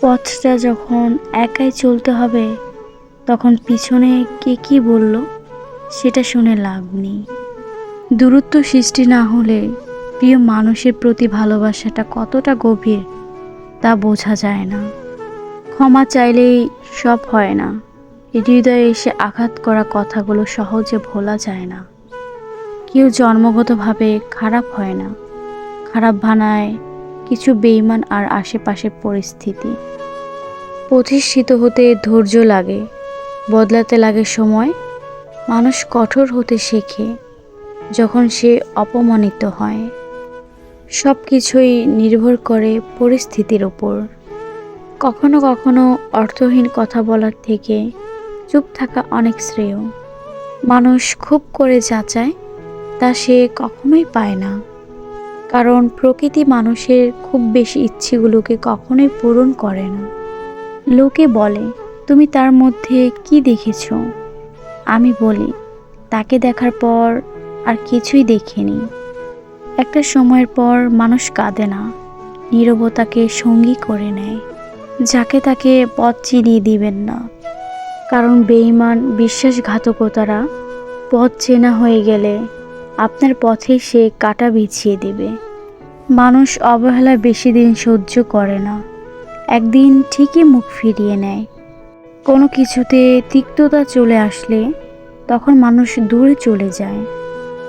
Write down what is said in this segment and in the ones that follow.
পথটা যখন একাই চলতে হবে, তখন পিছনে কে কি বলল, সেটা শুনে লাভ নেই। দূরত্ব সৃষ্টি না হলে প্রিয় মানুষের প্রতি ভালোবাসাটা কতটা গভীর, তা বোঝা যায় না। ক্ষমা চাইলেই সব হয় না। হৃদয়ে এসে আঘাত করা কথাগুলো সহজে ভোলা যায় না। কেউ জন্মগতভাবে খারাপ হয় না। খারাপ বানায় কিছু বেইমান আর আশেপাশের পরিস্থিতি। প্রতিষ্ঠিত হতে ধৈর্য লাগে, বদলাতে লাগে সময়। মানুষ কঠোর হতে শেখে, যখন সে অপমানিত হয়। সব কিছুই নির্ভর করে পরিস্থিতির ওপর কখনো কখনো অর্থহীন কথা বলার থেকে চুপ থাকা অনেক শ্রেয়। মানুষ খুব করে যাচায়, তা সে কখনোই পায় না। কারণ প্রকৃতি মানুষের খুব বেশি ইচ্ছেগুলোকে কখনোই পূরণ করে না। লোকে বলে, তুমি তার মধ্যে কি দেখেছ? আমি বলি, তাকে দেখার পর আর কিছুই দেখিনি। একটা সময়ের পর মানুষ কাঁদে না, নীরবতাকে সঙ্গী করে নেয়, যাকে তাকে পথ চিনিয়ে দিবেন না। কারণ বেঈমান বিশ্বাসঘাতকতারা পথ চেনা হয়ে গেলে আপনার পথে সে কাটা বিছিয়ে দেবে। মানুষ অবহেলা বেশি দিন সহ্য করে না। একদিন ঠিকই মুখ ফিরিয়ে নেয়। কোনো কিছুতে তিক্ততা চলে আসলে তখন মানুষ দূরে চলে যায়।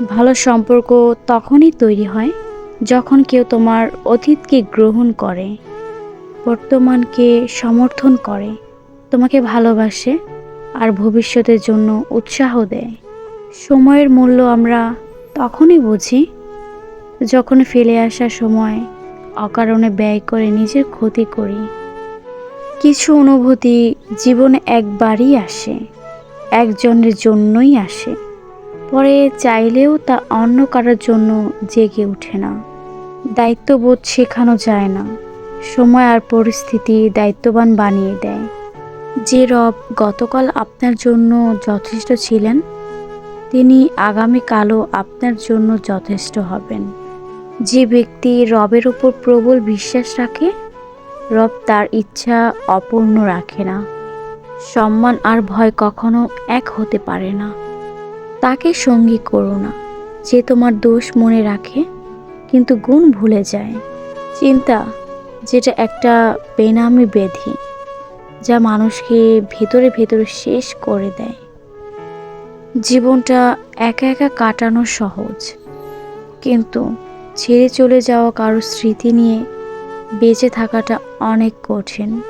ভালো সম্পর্ক তখনই তৈরি হয় যখন কেউ তোমার অতীতকে গ্রহণ করে, বর্তমানকে সমর্থন করে, তোমাকে ভালোবাসে আর ভবিষ্যতের জন্য উৎসাহ দেয়। সময়ের মূল্য আমরা তখনই বুঝি, যখন ফেলে আসা সময় অকারণে ব্যয় করে নিজের ক্ষতি করি, কিছু অনুভূতি জীবনে একবারই আসে, একজনের জন্যই আসে, পরে চাইলেও তা অন্য কারোর জন্য জেগে ওঠে না, দায়িত্ববোধ শেখানো যায় না, সময় আর পরিস্থিতি দায়িত্ববান বানিয়ে দেয়। যে রব গতকাল আপনার জন্য যথেষ্ট ছিলেন তিনি আগামীকালও আপনার জন্য যথেষ্ট হবেন। যে ব্যক্তি রবের ওপর প্রবল বিশ্বাস রাখে, রব তার ইচ্ছা অপূর্ণ রাখে না। সম্মান আর ভয় কখনো এক হতে পারে না। তাকে সঙ্গী করো না। যে তোমার দোষ মনে রাখে, কিন্তু গুণ ভুলে যায়। চিন্তা, যেটা একটা বেনামি ব্যাধি যা মানুষকে ভেতরে ভেতরে শেষ করে দেয়। জীবনটা একা একা কাটানো সহজ। কিন্তু ছেড়ে চলে যাওয়া কারও স্মৃতি নিয়ে বেঁচে থাকাটা অনেক কঠিন।